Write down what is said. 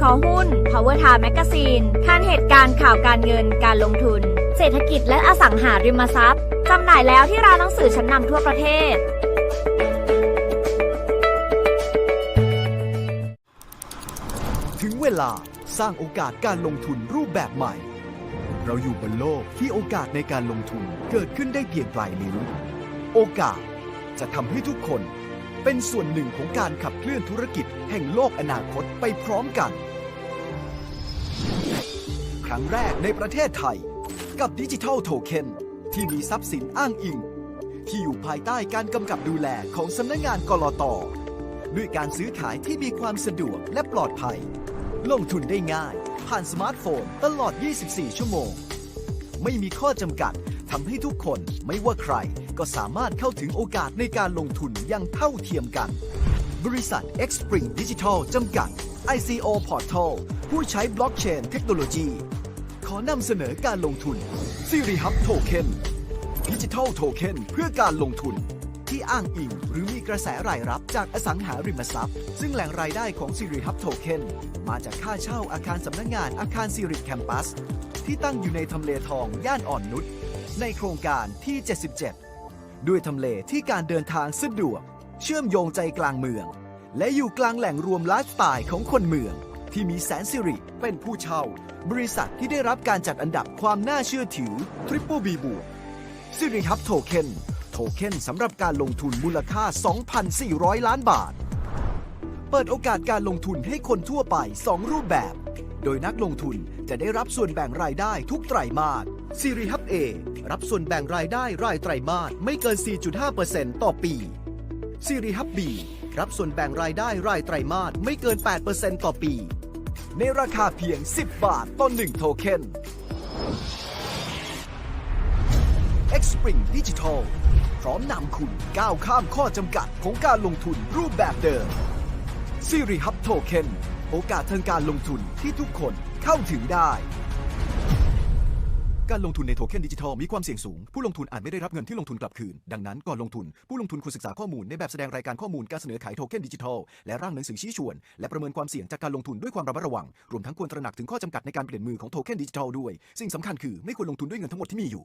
คอหุ้น Power Time Magazine คันเหตุการณ์ข่าวการเงินการลงทุน เศรษฐกิจและอสังหาริมทรัพย์จำหน่ายแล้วที่ร้านหนังสือชั้นนำทั่วประเทศ ถึงเวลาสร้างโอกาสการลงทุนรูปแบบใหม่ เราอยู่บนโลกที่โอกาสในการลงทุนเกิดขึ้นได้เพียงปลายนิ้ว โอกาสจะทำให้ทุกคน เป็นส่วนหนึ่งของการขับเคลื่อนธุรกิจแห่งโลกอนาคตไปพร้อมกัน ครั้งแรกในประเทศไทย กับดิจิทัลโทเค็นที่มีทรัพย์สินอ้างอิง ที่อยู่ภายใต้การกำกับดูแลของสำนักงานกลตด้วยการซื้อขายที่มีความสะดวกและปลอดภัย ลงทุนได้ง่าย ผ่านสมาร์ทโฟนตลอด 24 ชั่วโมง ไม่มีข้อจำกัด ทำให้ทุกคนไม่ว่าใครก็สามารถเข้าถึงโอกาสในการลงทุนอย่างเท่าเทียมกัน บริษัท x p r i n g Digital จำกัด ICO Portal ผู้ใช้บล็อกเชนเทคโนโลยีขอนำเสนอการลงทุน Siri Hub Token ดิจิทัลโทเค็นเพื่อการลงทุน ที่อ้างอิงหรือมีกระแสรายรับจากอสังหาริมทรัพย์ ซึ่งแหล่งรายได้ของ Siri Hub Token มาจากค่าเช่าอาคารสำนักงานอาคาร Siri Campus ที่ตั้งอยู่ในทำเลทองย่านอ่อนนุช ในโครงการที่ 77 ด้วยทำเลที่การเดินทางสะดวก เชื่อมโยงใจกลางเมือง และอยู่กลางแหล่งรวมไลฟ์สไตล์ของคนเมือง ที่มีแสนสิริเป็นผู้เช่า บริษัทที่ได้รับการจัดอันดับความน่าเชื่อถือ Triple B บวกซิริฮับโทเค็นโทเค็นสำหรับการลงทุนมูลค่า 2,400 ล้านบาท เปิดโอกาสการลงทุนให้คนทั่วไป 2 รูปแบบ โดยนักลงทุนจะได้รับส่วนแบ่งรายได้ทุกไตรมาสซิริฮับ A รับส่วนแบ่งรายได้รายไตรมาสไม่เกิน 4.5%ต่อปีซิริฮับ B รับส่วนแบ่งรายได้รายไตรมาสไม่เกิน 8%ต่อปี ในราคาเพียง 10 บาทต่อ1โทเค็น X Spring Digital พร้อมนำคุณก้าวข้ามข้อจำกัดของการลงทุนรูปแบบเดิม Siri Hub Token โอกาสทางการลงทุนที่ทุกคนเข้าถึงได้ การลงทุนในโทเค็นดิจิทัลมีความเสี่ยงสูง ผู้ลงทุนอาจไม่ได้รับเงินที่ลงทุนกลับคืน ดังนั้นก่อนลงทุน ผู้ลงทุนควรศึกษาข้อมูลในแบบแสดงรายการข้อมูลการเสนอขายโทเค็นดิจิทัลและร่างหนังสือชี้ชวน และประเมินความเสี่ยงจากการลงทุนด้วยความระมัดระวัง รวมทั้งควรตระหนักถึงข้อจำกัดในการเปลี่ยนมือของโทเค็นดิจิทัลด้วย สิ่งสำคัญคือไม่ควรลงทุนด้วยเงินทั้งหมดที่มีอยู่